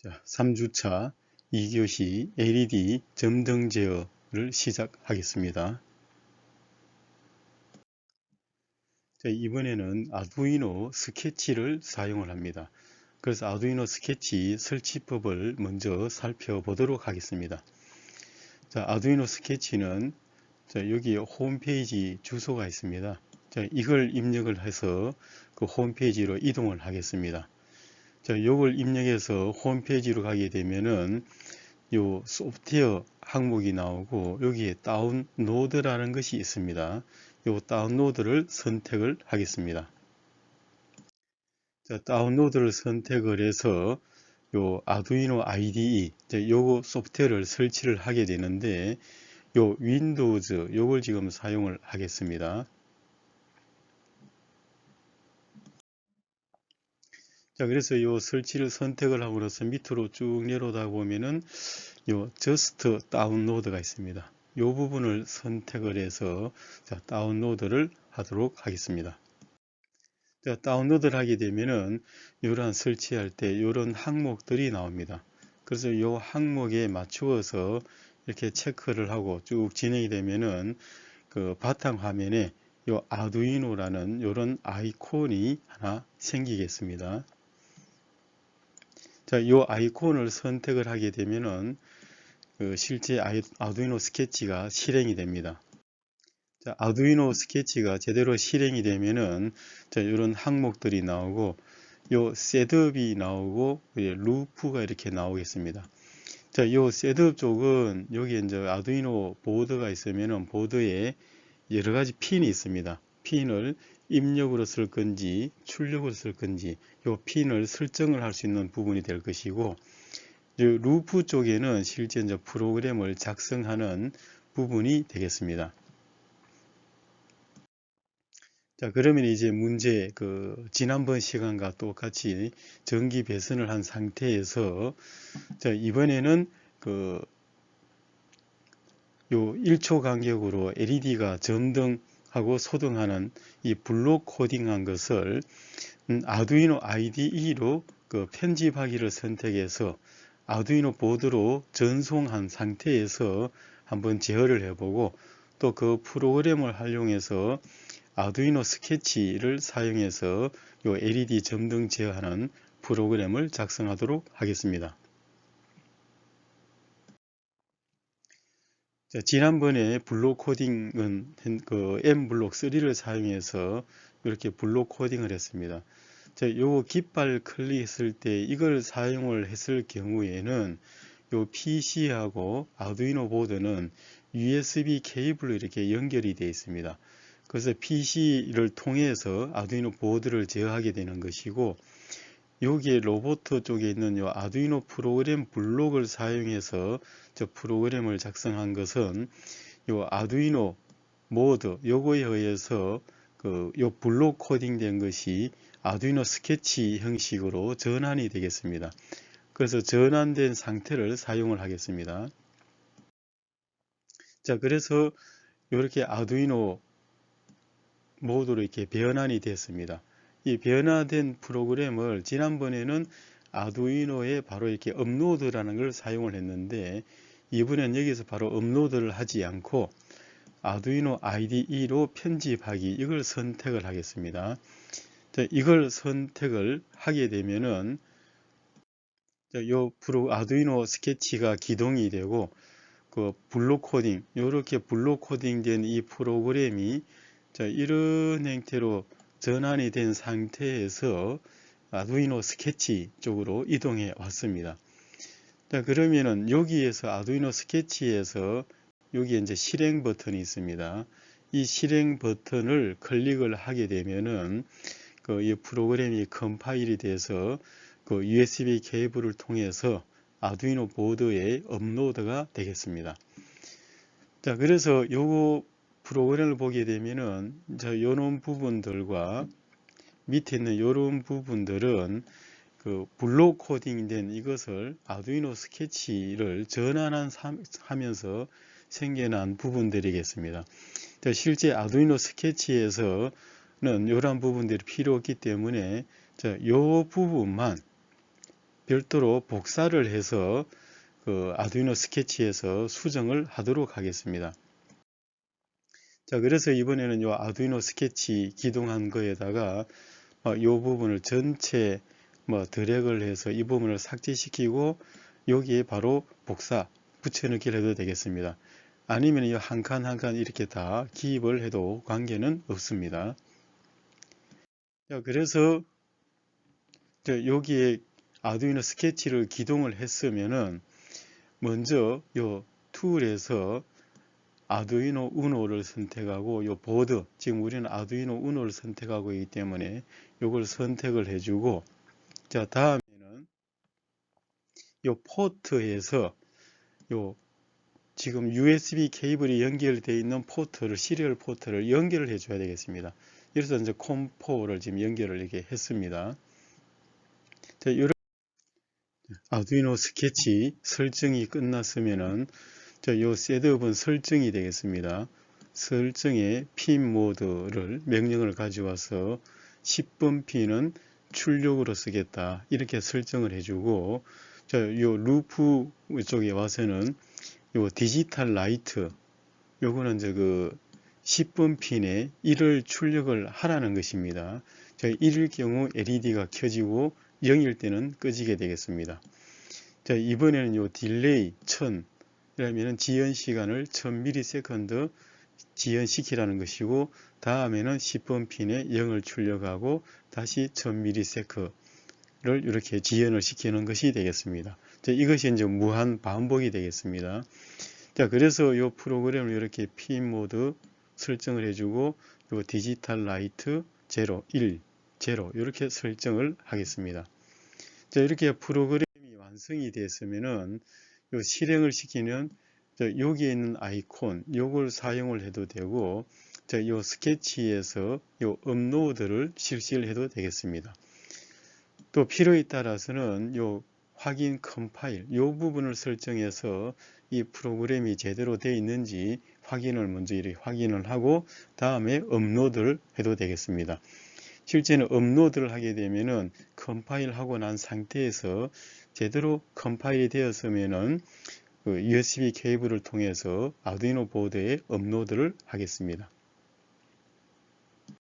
자, 3주차 2교시 LED 점등 제어를 시작하겠습니다. 자, 이번에는 아두이노 스케치를 사용을 합니다. 그래서 아두이노 스케치 설치법을 먼저 살펴보도록 하겠습니다. 자, 아두이노 스케치는 자, 여기 홈페이지 주소가 있습니다. 자, 이걸 입력을 해서 그 홈페이지로 이동을 하겠습니다. 자, 요걸 입력해서 홈페이지로 가게 되면은 요 소프트웨어 항목이 나오고 여기에 다운로드라는 것이 있습니다. 요 다운로드를 선택을 하겠습니다. 자, 다운로드를 선택을 해서 요 아두이노 IDE 요거 소프트웨어를 설치를 하게 되는데 요 윈도우즈 요걸 지금 사용을 하겠습니다. 자, 그래서 요 설치를 선택을 나서 밑으로 쭉 내려오다 보면은 요 just 다운로드가 있습니다. 요 부분을 선택을 해서 자, 다운로드를 하도록 하겠습니다. 자, 다운로드를 하게 되면은 이러한 설치할 때 이런 항목들이 나옵니다. 그래서 이 항목에 맞추어서 이렇게 체크를 하고 쭉 진행이 되면은 그 바탕 화면에 이 아두이노라는 이런 아이콘이 하나 생기겠습니다. 자, 이 아이콘을 선택을 하게 되면은 그 실제 아두이노 스케치가 실행이 됩니다. 자, 아두이노 스케치가 제대로 실행이 되면은 자, 이런 항목들이 나오고 요 셋업이 나오고 루프가 이렇게 나오겠습니다. 자, 요 셋업 쪽은 여기 이제 아두이노 보드가 있으면은 보드에 여러 가지 핀이 있습니다. 핀을 입력으로 쓸 건지 출력으로 쓸 건지 요 핀을 설정을 할 수 있는 부분이 될 것이고 루프 쪽에는 실제 이제 프로그램을 작성하는 부분이 되겠습니다. 자 그러면 이제 문제 그 지난번 시간과 똑같이 전기 배선을 한 상태에서 자 이번에는 그요 1초 간격으로 LED가 점등 하고 소등하는 이 블록 코딩한 것을 음, 아두이노 IDE로 그 편집하기를 선택해서 아두이노 보드로 전송한 상태에서 한번 제어를 해보고 또 그 프로그램을 활용해서 아두이노 스케치를 사용해서 요 LED 점등 제어하는 프로그램을 작성하도록 하겠습니다. 자, 지난번에 블록 코딩은 그 M 블록 3를 사용해서 이렇게 블록 코딩을 했습니다. 자, 요 깃발 클릭했을 때 이걸 사용을 했을 경우에는 요 PC하고 아두이노 보드는 USB 케이블로 이렇게 연결이 되어 있습니다. 그래서 PC를 통해서 아두이노 보드를 제어하게 되는 것이고 여기에 로봇 쪽에 있는 요 아두이노 프로그램 블록을 사용해서 저 프로그램을 작성한 것은 요 아두이노 모드 요거에 의해서 그 요 블록 코딩 된 것이 아두이노 스케치 형식으로 전환이 되겠습니다. 그래서 전환된 상태를 사용을 하겠습니다. 자 그래서 이렇게 아두이노 모드로 이렇게 변환이 됐습니다. 이 변화된 프로그램을 지난번에는 아두이노에 바로 이렇게 업로드라는 걸 사용을 했는데 이번엔 여기서 바로 업로드를 하지 않고 아두이노 IDE로 편집하기 이걸 선택을 하겠습니다. 자, 이걸 선택을 하게 되면은 요 아두이노 스케치가 기동이 되고 그 블록 코딩 이렇게 블록 코딩 된 이 프로그램이 자, 이런 형태로 전환이 된 상태에서 아두이노 스케치 쪽으로 이동해 왔습니다. 자, 그러면은 여기에서 아두이노 스케치에서 여기 이제 실행 버튼이 있습니다. 이 실행 버튼을 클릭을 하게 되면은 그 이 프로그램이 컴파일이 돼서 그 USB 케이블을 통해서 아두이노 보드에 업로드가 되겠습니다. 자, 그래서 요거 프로그램을 보게 되면은 저 요런 부분들과 밑에 있는 요런 부분들은 그 블록 코딩된 이것을 아두이노 스케치를 전환한 하면서 생겨난 부분들이겠습니다. 실제 아두이노 스케치에서는 이런 부분들이 필요 없기 때문에 이 부분만 별도로 복사를 해서 그 아두이노 스케치에서 수정을 하도록 하겠습니다. 자, 그래서 이번에는 요 아두이노 스케치 기동한 거에다가 어, 요 부분을 전체 뭐 드래그를 해서 이 부분을 삭제시키고 여기에 바로 복사 붙여넣기를 해도 되겠습니다. 아니면 이 한 칸 한 칸 이렇게 다 기입을 해도 관계는 없습니다. 자, 그래서 여기에 아두이노 스케치를 기동을 했으면은 먼저 요 툴에서 아두이노 우노를 선택하고 요 보드 지금 우리는 아두이노 우노를 선택하고 있기 때문에 요걸 선택을 해주고 자 다음에는 요 포트에서 요 지금 USB 케이블이 연결되어 있는 포트를 시리얼 포트를 연결을 해줘야 되겠습니다. 그래서 이제 콤포를 지금 연결을 이렇게 했습니다. 자, 이런 아두이노 스케치 설정이 끝났으면은 요 셋업은 설정이 되겠습니다. 설정에 핀 모드를 명령을 가져와서 10번 핀은 출력으로 쓰겠다 이렇게 설정을 해주고 요 루프 쪽에 와서는 요 디지털 라이트 요거는 이제 그 10번 핀에 1을 출력을 하라는 것입니다. 자, 1일 경우 LED가 켜지고 0일 때는 꺼지게 되겠습니다. 자, 이번에는 요 딜레이 1000 이라면 지연 시간을 1000ms 지연시키라는 것이고 다음에는 10번 핀에 0을 출력하고 다시 1000ms를 이렇게 지연을 시키는 것이 되겠습니다. 자, 이것이 이제 무한 반복이 되겠습니다. 자, 그래서 이 프로그램을 이렇게 핀 모드 설정을 해주고 요 디지털 라이트 0, 1, 0 이렇게 설정을 하겠습니다. 자, 이렇게 프로그램이 완성이 됐으면은 요 실행을 시키는 여기에 있는 아이콘 요걸 사용을 해도 되고 요 스케치에서 요 업로드를 실시를 해도 되겠습니다. 또 필요에 따라서는 요 확인 컴파일 요 부분을 설정해서 이 프로그램이 제대로 되어 있는지 확인을 먼저 이렇게 확인을 하고 다음에 업로드를 해도 되겠습니다. 실제는 업로드를 하게 되면은 컴파일 하고 난 상태에서 제대로 컴파일이 되었으면은 그 USB 케이블을 통해서 아두이노 보드에 업로드를 하겠습니다.